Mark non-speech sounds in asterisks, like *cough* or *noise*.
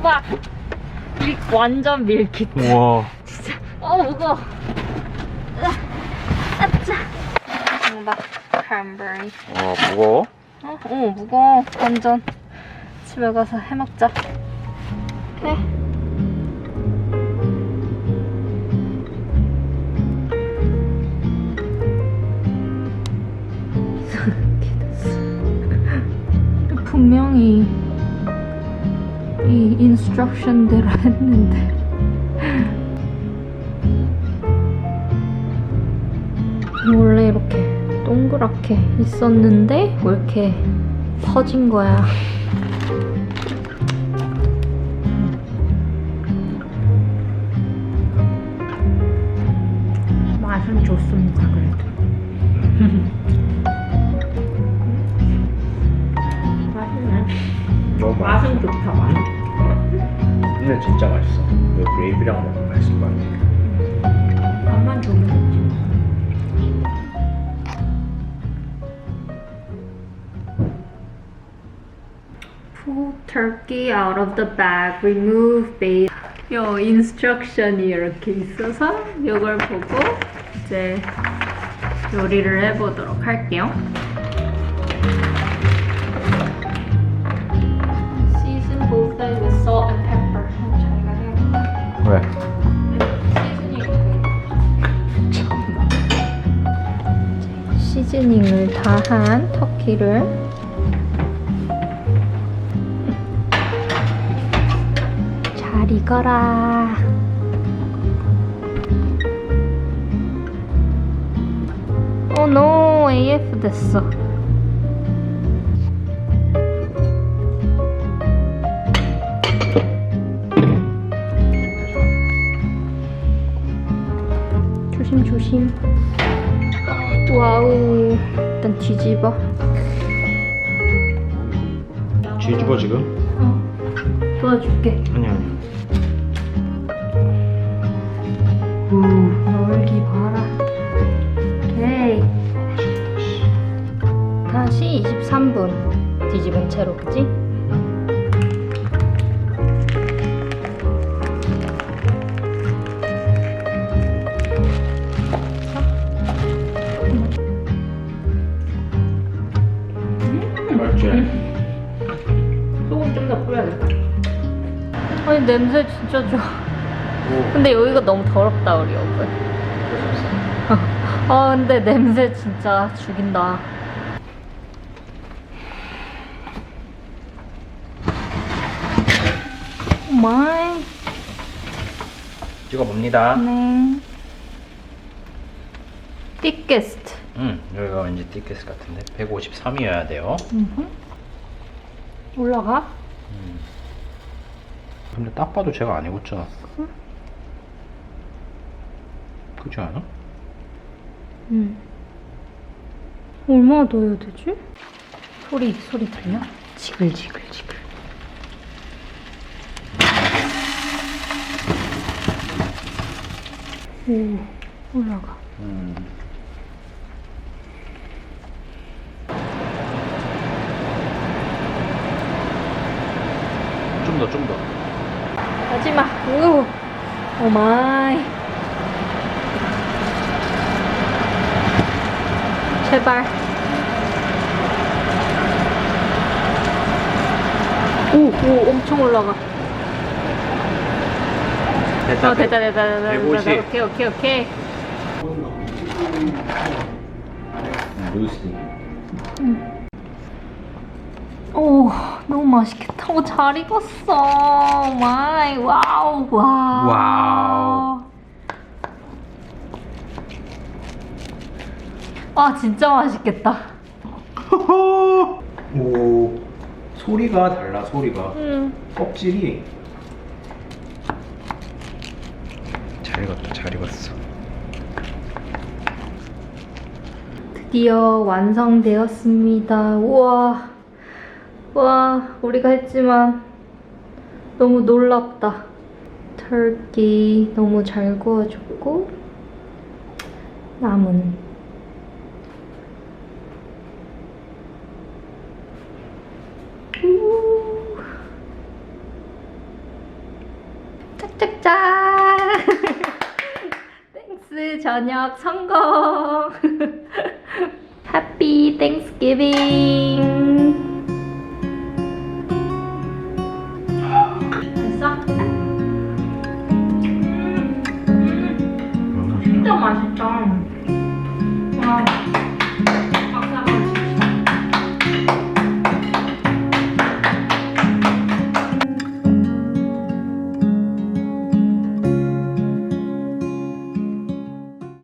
봐. 밀, 완전 밀키트. 우와. 어, 무거워. 으아, 아짜. 정답. 크랜베리. 와, 무거워? 어, 어, 무거워. 완전. 집에 가서 해먹자. 오케이. *laughs* 됐어. 분명히 이 인스트럭션대로 했는데. 원래 이렇게 동그랗게 있었는데 왜 이렇게 퍼진 거야. 맛은 좋습니다 그래도. 맛은 좋다 맛 근데 진짜 맛있어. 이 그레이비랑 먹으면 맛있을 것 같아. 맛만 좋으면 좋지 Pull turkey out of the bag, remove bait. 요 인스트럭션이 이렇게 있어서 이걸 보고 이제 요리를 해보도록 할게요. 왜? 시즈닝 시즈닝을 다 한 터키를 잘 익어라. 어, 노, AF 됐어. 조심. 와우. 일단 뒤집어. 뒤집어 지금? 어. 도와줄게. 아니 아니. 우, 넓기 봐라. 오케이. 다시 23분 뒤집은 채로, 그지? 아니, 냄새 진짜 좋아. 오. 근데 여기가 너무 더럽다, 우리 여기. 아, 근데 냄새 진짜 죽인다. 마이. 찍어 봅니다. 네. thickest. 음, 여기가 왠지 티켓 같은데 153이어야 돼요. 올라가? 근데 딱 봐도 제가 안 익었잖아. 그렇지 않아? 응. 얼마나 더 해야 되지? 소리, 소리 들려? 지글지글 지글. 오, 올라가. 음. 좀 더, 좀 더. 하지마. 오, 오 마이. 제발. 오, 오, 엄청 올라가. 됐다. 어, 됐다, 됐다, 됐다, 됐다. 150. 오케이, 오케이, 오케이. 루시. 오, 너무 맛있겠다. 오, 잘 익었어. 마이, 와우, 와우. 와우. 와, 진짜 맛있겠다. *laughs* 오. 소리가 달라, 소리가. 음. 껍질이. 잘 익었다, 잘 익었어. 드디어 완성되었습니다. 우와. 와, 우리가 했지만 너무 놀랍다. 터키 너무 잘 구워졌고 남은 우. 짠! 땡스 저녁 성공! *laughs* 해피 땡스기빙!